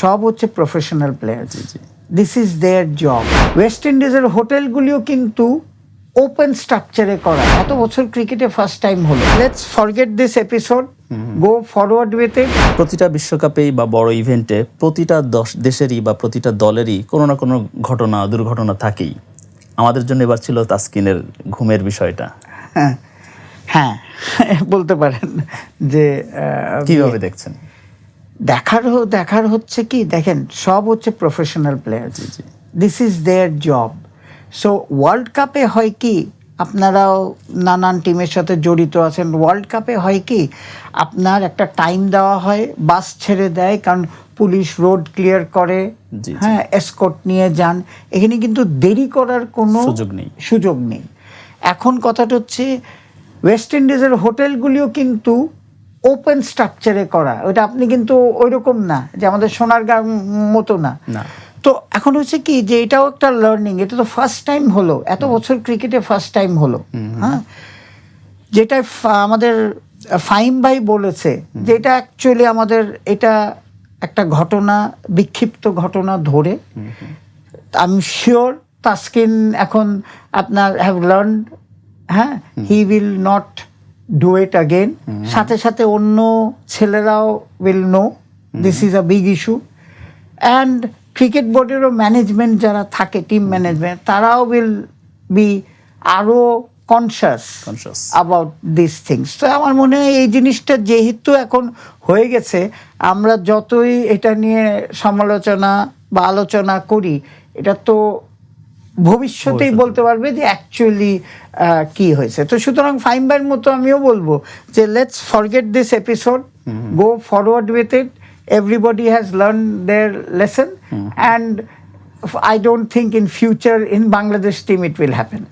সব হচ্ছে professional player this is their job West ইন্ডিজের হোটেলগুলিও কিন্তু ওপেন স্ট্রাকচারে করা। এত বছর ক্রিকেটে ফার্স্ট টাইম হলো। Let's forget this episode go forward with it প্রতিটা বিশ্বকাপেই বা বড় ইভেন্টে প্রতিটা দশ দেশেরই বা প্রতিটা দলেরই কোনো না কোনো ঘটনা দুর্ঘটনা থাকেই। আমাদের জন্য এবার ছিল তাস্কিনের ঘুমের বিষয়টা। হ্যাঁ হ্যাঁ বলতে পারেন যে কীভাবে দেখছেন? দেখার দেখার হচ্ছে কি দেখেন সব হচ্ছে professional player this is their job so world কাপে হয় কি আপনারাও নানান টিমের সাথে জড়িত আছেন। ওয়ার্ল্ড কাপে হয় কি আপনার একটা টাইম দেওয়া হয় বাস ছেড়ে দেয় কারণ পুলিশ রোড ক্লিয়ার করে। হ্যাঁ এসকোট নিয়ে যান। এখানে কিন্তু দেরি করার কোনো সুযোগ নেই। সুযোগ নেই। এখন কথাটা হচ্ছে ওয়েস্ট ইন্ডিজের হোটেলগুলিও কিন্তু ওপেন স্ট্রাকচারে করা ওটা আপনি কিন্তু ওইরকম না যে আমাদের সোনারগাঁ মতো না। তো এখন হচ্ছে কি যে এটাও একটা লার্নিং এটা তো ফার্স্ট টাইম হলো এত বছর ক্রিকেটে ফার্স্ট টাইম হলো হ্যাঁ? যেটা আমাদের ফাইম ভাই বলেছে যে এটা অ্যাকচুয়ালি আমাদের এটা একটা ঘটনা বিক্ষিপ্ত ঘটনা ধরে। আমি শিওর তাস্কিন এখন আপনার হ্যাভ লার্ন হ্যাঁ? He will not do it again সাথে সাথে অন্য ছেলেরাও will know this is a big issue and cricket বোর্ডেরও management যারা থাকে টিম ম্যানেজমেন্ট তারাও উইল বি আরও conscious Conscious. About this things তো আমার মনে হয় এই জিনিসটা যেহেতু এখন হয়ে গেছে আমরা যতই এটা নিয়ে সমালোচনা বা আলোচনা করি এটা তো ভবিষ্যতেই বলতে পারবে যে অ্যাকচুয়ালি কি হয়েছে। তো সুতরাং ফাইম্বার মতো আমিও বলব যে let's forget this episode go forward with it everybody has learn their lesson and I don't think in future in Bangladesh team it will happen